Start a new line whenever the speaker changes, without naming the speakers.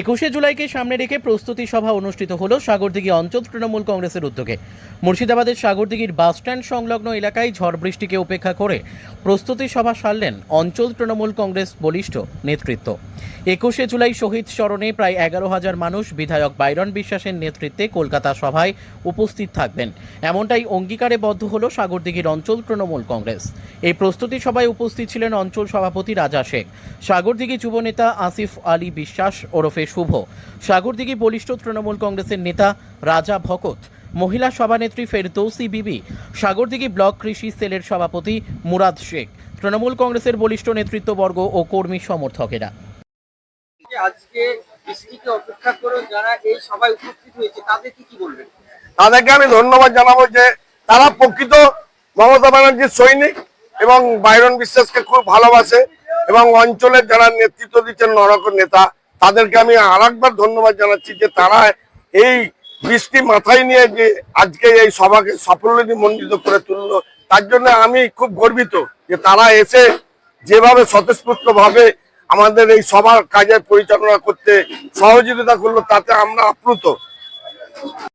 একুশে জুলাইকে সামনে রেখে প্রস্তুতি সভা অনুষ্ঠিত হলো সাগরদিঘি অঞ্চল তৃণমূল কংগ্রেসের উদ্যোগে। মুর্শিদাবাদের সাগরদিঘির বাসস্ট্যান্ড সংলগ্ন এলাকায় ঝড় বৃষ্টিকে উপেক্ষা করে প্রস্তুতি সভা সারলেন অঞ্চল তৃণমূল কংগ্রেস বলিষ্ঠ নেতৃত্ব। একুশে জুলাই শহীদ স্মরণে প্রায় এগারো হাজার মানুষ বিধায়ক বাইরন বিশ্বাসের নেতৃত্বে কলকাতা সভায় উপস্থিত থাকবেন। এমনটাই অঙ্গীকারে বদ্ধ হল সাগরদিঘির অঞ্চল তৃণমূল কংগ্রেস। এই প্রস্তুতি সভায় উপস্থিত ছিলেন অঞ্চল সভাপতি রাজা শেখ। সাগরদিঘি যুবনেতা আসিফ আলী বিশ্বাস, ওরফে শুভ। সাগরদিঘি বলিষ্ঠ তৃণমূল কংগ্রেসের নেতা রাজা ভকত মহিলা সভানেত্রী ফেরদৌসি বিবি সাগরদিঘি ব্লক কৃষি সেলের সভাপতি মুরাদ শেখ তৃণমূল কংগ্রেসের বলিষ্ঠ নেতৃত্ববর্গ ও কর্মী সমর্থকেরা।
আজকে বৃষ্টিকে অপেক্ষা করে যারা এই সভায় উপস্থিত হয়েছে তাদেরকে কি বলবেন?
তাদেরকে আমি ধন্যবাদ জানাব যে তারা প্রকৃত মমতা ব্যানার্জির সৈনিক এবং বাইরন বিশ্বাসকে খুব ভালোবাসে এবং অঞ্চলের যারা নেতৃত্ব দিচ্ছেন নরক নেতা তাদেরকে আমি আরেকবার ধন্যবাদ জানাচ্ছি যে তারা এই বৃষ্টি মাথায় নিয়ে যে আজকে এই সভাকে সাফল্যমণ্ডিত করে তুললো, তার জন্য আমি খুব গর্বিত যে তারা এসে যেভাবে স্বতঃস্ফূর্ত ভাবে আমাদের এই সভার কাজে পরিচালনা করতে সহযোগিতা করল, তাতে আমরা আপ্লুত।